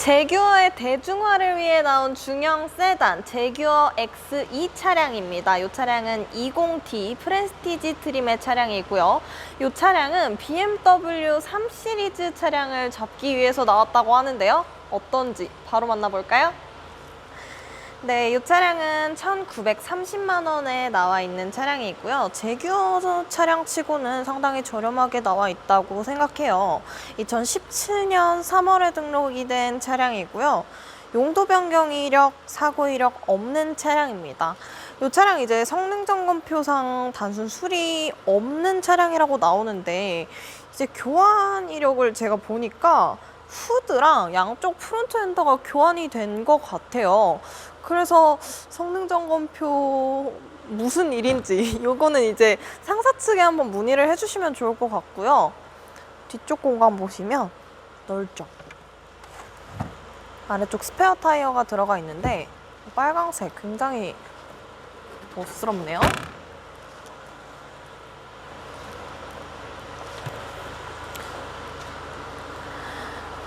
제규어의 대중화를 위해 나온 중형 세단 제규어 X2 차량입니다. 이 차량은 20D 프레스티지 트림의 차량이고요. 이 차량은 BMW 3 시리즈 차량을 잡기 위해서 나왔다고 하는데요. 어떤지 바로 만나볼까요? 네, 이 차량은 1,930만 원에 나와 있는 차량이고요. 제규어 차량 치고는 상당히 저렴하게 나와 있다고 생각해요. 2017년 3월에 등록이 된 차량이고요. 용도 변경 이력, 사고 이력 없는 차량입니다. 이 차량 이제 성능 점검표상 단순 수리 없는 차량이라고 나오는데 이제 교환 이력을 제가 보니까 후드랑 양쪽 프론트 엔더가 교환이 된 것 같아요. 그래서 성능 점검표 무슨 일인지 요거는 이제 상사 측에 한번 문의를 해주시면 좋을 것 같고요. 뒤쪽 공간 보시면 넓죠. 아래쪽 스페어 타이어가 들어가 있는데 빨강색 굉장히 멋스럽네요.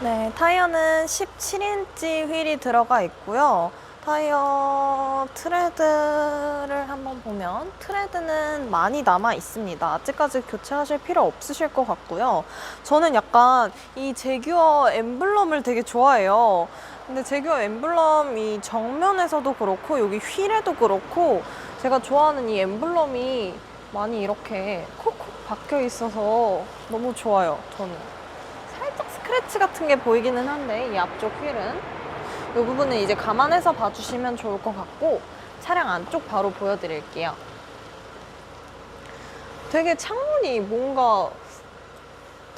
네, 타이어는 17인치 휠이 들어가 있고요. 타이어 트레드를 한번 보면 트레드는 많이 남아 있습니다. 아직까지 교체하실 필요 없으실 것 같고요. 저는 약간 이 제규어 엠블럼을 되게 좋아해요. 근데 제규어 엠블럼 이 정면에서도 그렇고 여기 휠에도 그렇고 제가 좋아하는 이 엠블럼이 많이 이렇게 콕콕 박혀 있어서 너무 좋아요. 저는 살짝 스크래치 같은 게 보이기는 한데 이 앞쪽 휠은 이 부분은 이제 감안해서 봐주시면 좋을 것 같고 차량 안쪽 바로 보여드릴게요. 되게 창문이 뭔가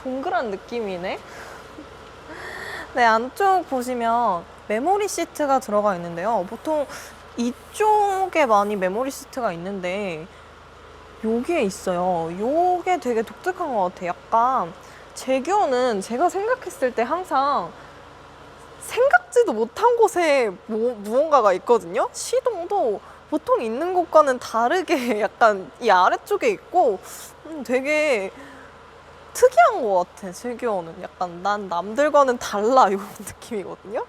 동그란 느낌이네. 네, 안쪽 보시면 메모리 시트가 들어가 있는데요. 보통 이쪽에 많이 메모리 시트가 있는데 여기에 있어요. 요게 되게 독특한 것 같아요. 약간 제규어는 제가 생각했을 때 항상 생각 지도 못한 곳에 뭐, 무언가가 있거든요. 시동도 보통 있는 곳과는 다르게 약간 이 아래쪽에 있고 음, 되게 특이한 것 같아. 제규어는 약간 난 남들과는 달라 이런 느낌이거든요.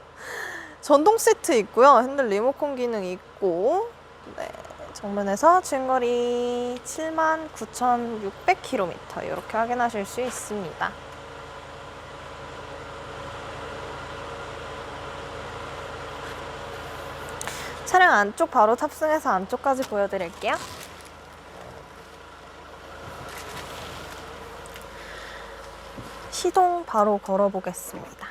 전동 시트 있고요. 핸들 리모컨 기능 있고 네, 정면에서 중거리 79,600km 이렇게 확인하실 수 있습니다. 차량 안쪽 바로 탑승해서 안쪽까지 보여드릴게요. 시동 바로 걸어보겠습니다.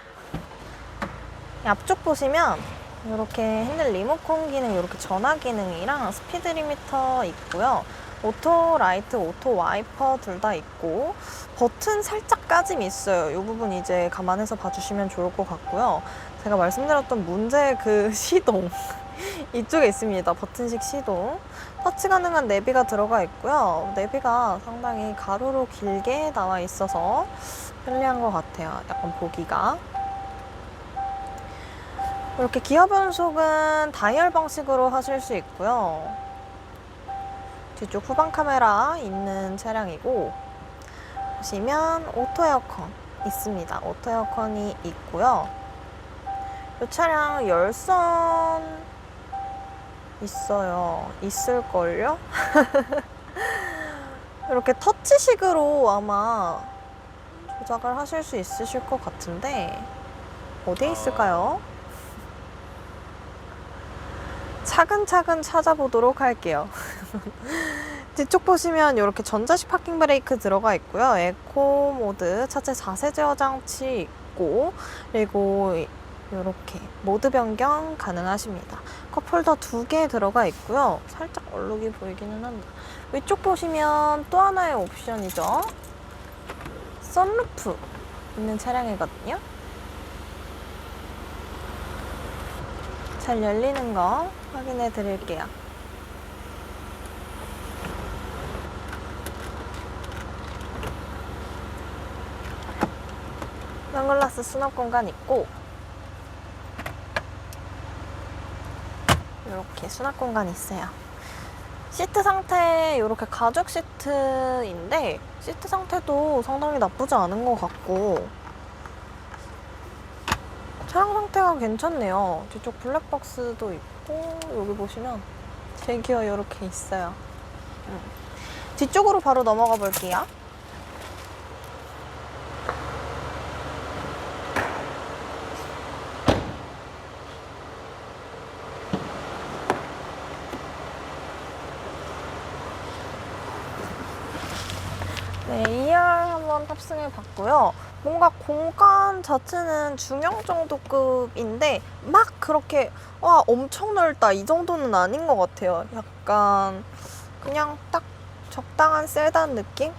앞쪽 보시면 이렇게 핸들 리모컨 기능, 이렇게 전화 기능이랑 스피드 리미터 있고요. 오토 라이트, 오토 와이퍼 둘 다 있고 버튼 살짝 까짐 있어요. 이 부분 이제 감안해서 봐주시면 좋을 것 같고요. 제가 말씀드렸던 문제 그 시동 이쪽에 있습니다. 버튼식 시동. 터치 가능한 내비가 들어가 있고요. 내비가 상당히 가로로 길게 나와 있어서 편리한 것 같아요. 약간 보기가. 이렇게 기어 변속은 다이얼 방식으로 하실 수 있고요. 뒤쪽 후방 카메라 있는 차량이고 보시면 오토 에어컨 있습니다. 오토 에어컨이 있고요. 이 차량 열선 있어요. 있을걸요? 이렇게 터치식으로 아마 조작을 하실 수 있으실 것 같은데 어디에 있을까요? 차근차근 찾아보도록 할게요. 뒤쪽 보시면 이렇게 전자식 파킹 브레이크 들어가 있고요. 에코 모드, 차체 자세 제어 장치 있고 그리고 이렇게 모드 변경 가능하십니다. 컵홀더 두 개 들어가 있고요. 살짝 얼룩이 보이기는 한다. 위쪽 보시면 또 하나의 옵션이죠. 썬루프 있는 차량이거든요. 잘 열리는 거 확인해 드릴게요. 선글라스 수납 공간 있고 이렇게 수납 공간이 있어요. 시트 상태 이렇게 가죽 시트인데 시트 상태도 상당히 나쁘지 않은 것 같고 차량 상태가 괜찮네요. 뒤쪽 블랙박스도 있고 여기 보시면 제기어 이렇게 있어요. 음. 뒤쪽으로 바로 넘어가 볼게요. 네, 2열 한번 탑승해 봤고요. 뭔가 공간 자체는 중형 정도급인데 막 그렇게 와 엄청 넓다 이 정도는 아닌 것 같아요. 약간 그냥 딱 적당한 세단 느낌?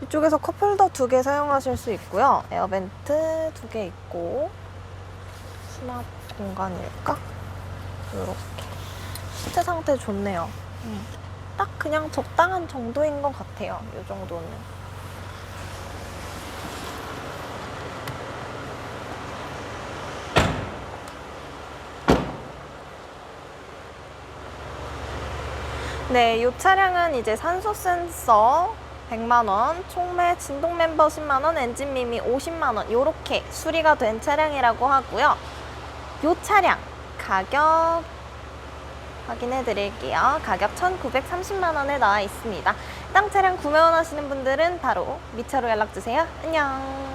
뒤쪽에서 컵홀더 두 개 사용하실 수 있고요. 에어벤트 두 개 있고 수납 공간일까? 이렇게 시트 상태 좋네요. 음. 딱 그냥 적당한 정도인 것 같아요. 이 정도는. 네, 이 차량은 이제 산소 센서 100만 원, 총매 진동 멤버 10만 원, 엔진 미미 50만 원 이렇게 수리가 된 차량이라고 하고요. 이 차량 가격 확인해 드릴게요. 가격 1,930만 원에 나와 있습니다. 해당 차량 구매 원하시는 분들은 바로 미차로 연락 주세요. 안녕.